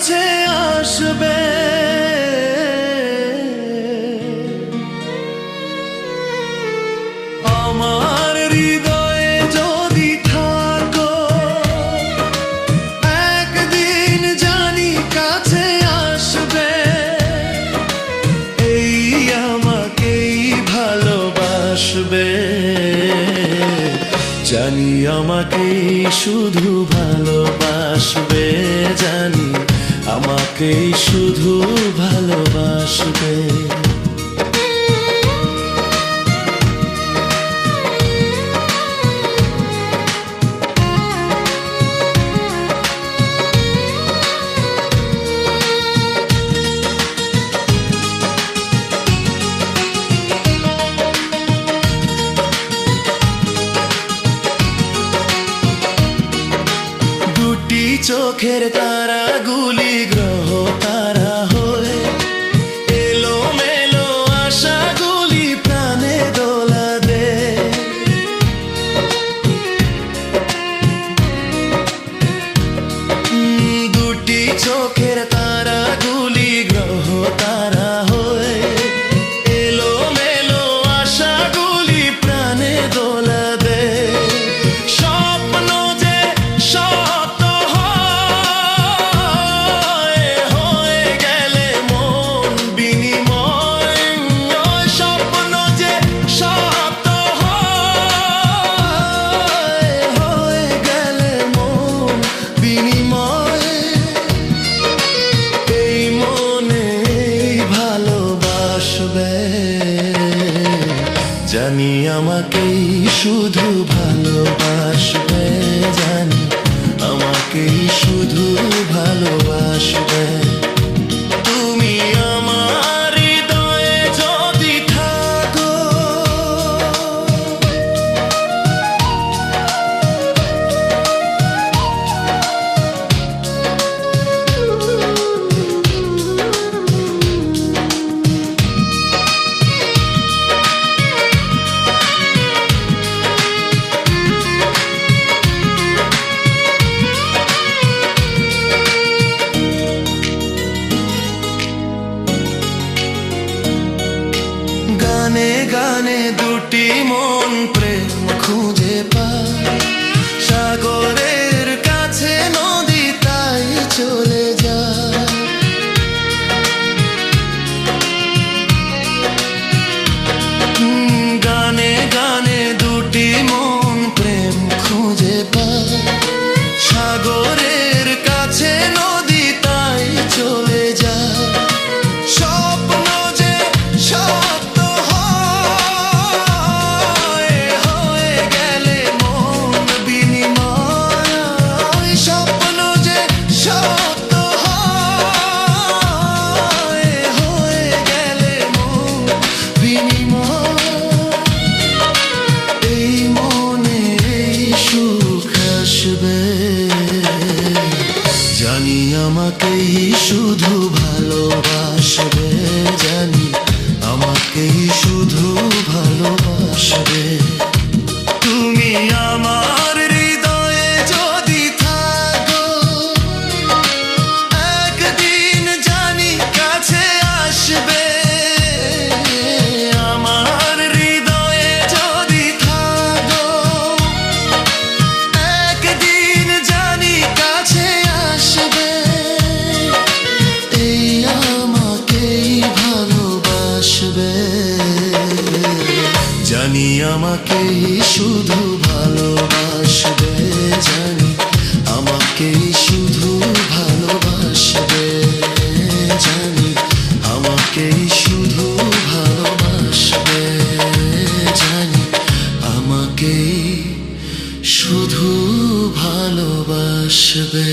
কাছে আসবে। আমার একদিন জানি কাছে আসবে। এই আমাকেই ভালোবাসবে। জানি শুধু ভালোবাসবে জানি আমাকেই শুধু ভালোবাসবে। চোখের তারা গুলি গ্রহ তারা জানি আমাকেই শুধু ভালোবাসবে জানি আমাকেই শুধু দুটি মন প্রেম খুঁজ তোমাকেই শুধু জানি আমাকেই শুধু ভালোবাসবে, জানি আমাকেই শুধু ভালোবাসবে, জানি আমাকেই শুধু ভালোবাসবে, জানি আমাকেই শুধু ভালোবাসবে।